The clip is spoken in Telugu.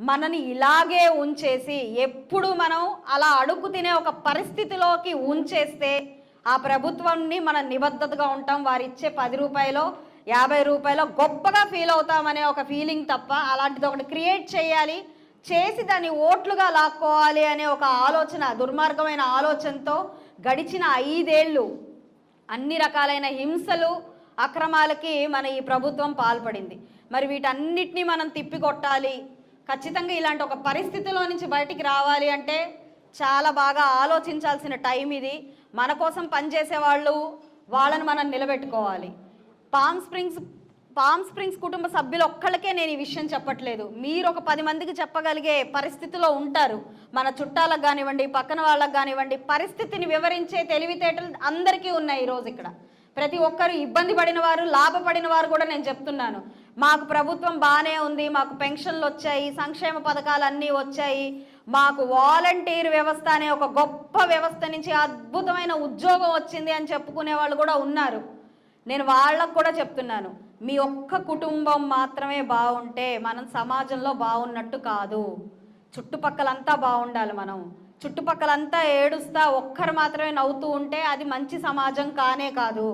మనని ఇలాగే ఉంచేసి ఎప్పుడు మనం అలా అడుగు తినే ఒక పరిస్థితిలోకి ఉంచేస్తే ఆ ప్రభుత్వాన్ని మనం నిబద్ధతగా ఉంటాం. వారు ఇచ్చే పది రూపాయలు యాభై రూపాయలు గొప్పగా ఫీల్ అవుతామనే ఒక ఫీలింగ్ తప్ప అలాంటిది ఒకటి క్రియేట్ చేయాలి. చేసి దాన్ని ఓట్లుగా లాక్కోవాలి అనే ఒక ఆలోచన దుర్మార్గమైన ఆలోచనతో గడిచిన ఐదేళ్ళు అన్ని రకాలైన హింసలు అక్రమాలకి మన ఈ ప్రభుత్వం పాల్పడింది. మరి వీటన్నిటిని మనం తిప్పికొట్టాలి. ఖచ్చితంగా ఇలాంటి ఒక పరిస్థితిలో నుంచి బయటికి రావాలి అంటే చాలా బాగా ఆలోచించాల్సిన టైం ఇది. మన కోసం పనిచేసే వాళ్ళు వాళ్ళని మనం నిలబెట్టుకోవాలి. పామ్ స్ప్రింగ్స్ పామ్ స్ప్రింగ్స్ కుటుంబ సభ్యులు ఒక్కళ్ళకే నేను ఈ విషయం చెప్పట్లేదు. మీరు ఒక పది మందికి చెప్పగలిగే పరిస్థితిలో ఉంటారు. మన చుట్టాలకు కానివ్వండి పక్కన వాళ్ళకి కానివ్వండి పరిస్థితిని వివరించే తెలివితేటలు అందరికీ ఉన్నాయి ఈరోజు ఇక్కడ. ప్రతి ఒక్కరు ఇబ్బంది పడిన వారు లాభపడిన వారు కూడా నేను చెప్తున్నాను. మాకు ప్రభుత్వం బాగానే ఉంది మాకు పెన్షన్లు వచ్చాయి సంక్షేమ పథకాలు అన్నీ వచ్చాయి. మాకు వాలంటీర్ వ్యవస్థ అనే ఒక గొప్ప వ్యవస్థ నుంచి అద్భుతమైన ఉద్యోగం వచ్చింది అని చెప్పుకునే వాళ్ళు కూడా ఉన్నారు. నేను వాళ్ళకు కూడా చెప్తున్నాను మీ ఒక్క కుటుంబం మాత్రమే బాగుంటే మనం సమాజంలో బాగున్నట్టు కాదు. చుట్టుపక్కలంతా బాగుండాలి మనం. చుట్టుపక్కలంతా ఏడుస్తా ఒక్కరు మాత్రమే నవ్వుతూ ఉంటే అది మంచి సమాజం కానే కాదు.